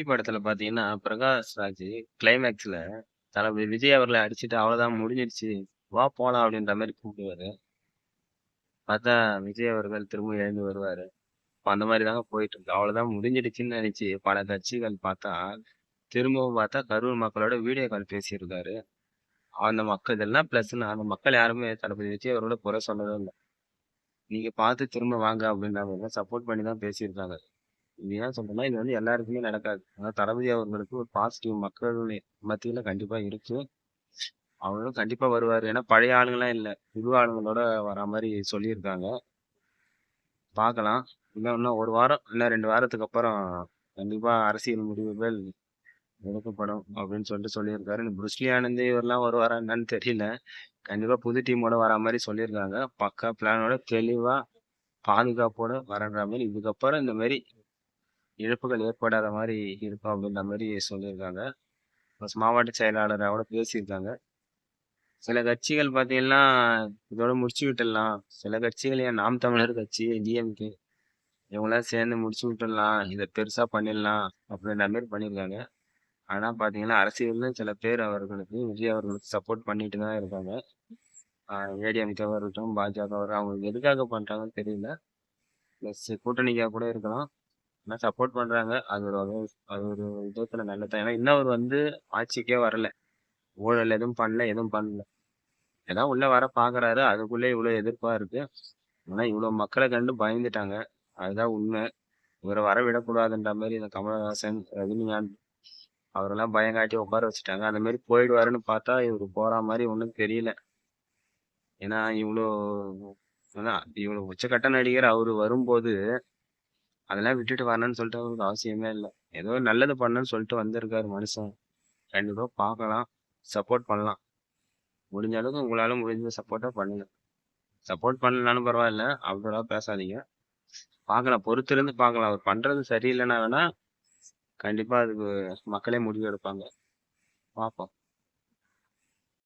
குட்டி படத்துல பாத்தீங்கன்னா, பிரகாஷ் ராஜ் கிளைமேக்ஸ்ல தளபதி விஜய் அவர்களை அடிச்சுட்டு அவ்வளவுதான் முடிஞ்சிருச்சு. வா போலாம் அப்படின்ற மாதிரி கூப்பிடுவாரு. பார்த்தா விஜய் அவர்கள் திரும்ப எழுந்து வருவாரு. அந்த மாதிரி தாங்க போயிட்டு இருக்கு. அவ்வளவுதான் முடிஞ்சிடுச்சுன்னு நினைச்சு பல கட்சிகள் பார்த்தா, திரும்பவும் பார்த்தா கரூர் மக்களோட வீடியோ கால் பேசியிருக்காரு. அந்த மக்கள் இதெல்லாம் பிளஸ்ன்னா அந்த மக்கள் யாருமே தளபதி விஜய் அவரோட குறை சொன்னதும் இல்லை நீங்க பார்த்து திரும்ப வாங்க அப்படின்ற மாதிரி சப்போர்ட் பண்ணி தான் பேசியிருக்காங்க. இது ஏன் இது வந்து எல்லாருக்குமே நடக்காது. ஆனால் தளபதி அவர்களுக்கு ஒரு பாசிட்டிவ் மக்கள் மத்தியில் கண்டிப்பாக இருக்கு. அவரும் கண்டிப்பாக வருவார் ஏன்னா பழைய ஆளுங்களாம் இல்லை புது ஆளுங்களோட வர மாதிரி சொல்லியிருக்காங்க. பார்க்கலாம். இன்னும் இன்னும் ஒரு வாரம், இன்னும் ரெண்டு வாரத்துக்கு அப்புறம் கண்டிப்பாக அரசியல் முடிவுகள் எடுக்கப்படும் அப்படின்னு சொல்லிட்டு சொல்லியிருக்காரு. இந்த புருஸ்லி ஆனந்த் இவர்லாம் வருவாரா என்னன்னு தெரியல. கண்டிப்பாக புது டீமோட வர மாதிரி சொல்லியிருக்காங்க. பக்கா பிளானோட தெளிவாக பாதுகாப்போட வரன்ற மாதிரி இதுக்கப்புறம் இந்த மாதிரி இழப்புகள் ஏற்படாத மாதிரி இருக்கும் அப்படின்ற மாதிரி சொல்லியிருக்காங்க. மாவட்ட செயலாளரோட பேசியிருக்காங்க. சில கட்சிகள் பார்த்தீங்கன்னா, இதோட முடிச்சு விட்டுடலாம். சில கட்சிகள் ஏன் நாம் தமிழர் கட்சி, டிஎம்கே இவங்களாம் சேர்ந்து முடிச்சு விட்டுடலாம். இதை பெருசாக பண்ணிடலாம் அப்படின்ற மாதிரி பண்ணியிருக்காங்க. ஆனால் பார்த்தீங்கன்னா, அரசியல்ல சில பேர் அவர்களுக்கு விஜய் அவர்களுக்கு சப்போர்ட் பண்ணிட்டு தான் இருக்காங்க. ஆ ஏடிஎம்கேவா இருக்கட்டும், அவர் அவங்க எதுக்காக பண்ணுறாங்கன்னு தெரியல. ப்ளஸ் கூட்டணிக்காக கூட இருக்கலாம். என்ன சப்போர்ட் பண்றாங்க. அது ஒரு வகை அது ஒரு விதத்துல நல்லது ஏன்னா இன்னும் அவர் வந்து ஆட்சிக்கே வரல. ஊழல் எதுவும் பண்ணல, எதுவும் பண்ணல. ஏதோ உள்ள வர பார்க்குறாரு. அதுக்குள்ளே இவ்வளோ எதிர்ப்பா இருக்கு. ஆனா இவ்வளோ மக்களை கண்டு பயந்துட்டாங்க. அதுதான் உண்மை. இவரை வர விடக்கூடாதுன்ற மாதிரி இந்த கமலஹாசன், ரஜினிகாந்த் அவரெல்லாம் பயம் காட்டி உட்கார வச்சுட்டாங்க. அந்த மாதிரி போயிடுவாருன்னு பார்த்தா, இவரு போற மாதிரி ஒன்றும் தெரியல. ஏன்னா இவ்வளோ அதான் இவ்வளோ உச்சக்கட்ட நடிகர் அவரு வரும்போது, அதெல்லாம் விட்டுட்டு வரணும்னு சொல்லிட்டு அவருக்கு அவசியமே இல்லை ஏதோ நல்லது பண்ணணும்னு சொல்லிட்டு வந்திருக்காரு மனுஷன். கண்டிப்பாக பார்க்கலாம். சப்போர்ட் பண்ணலாம். முடிஞ்ச அளவுக்கு உங்களால முடிஞ்ச சப்போர்ட்டாக பண்ணுங்க. சப்போர்ட் பண்ணலனாலும் பரவாயில்ல. அவ்வளவா பேசாதீங்க. பார்க்கலாம். பொறுத்திருந்து பார்க்கலாம். அவர் பண்ணுறது சரியில்லைன்னா வேணா, கண்டிப்பாக அதுக்கு மக்களே முடிவு எடுப்பாங்க. பார்ப்போம்.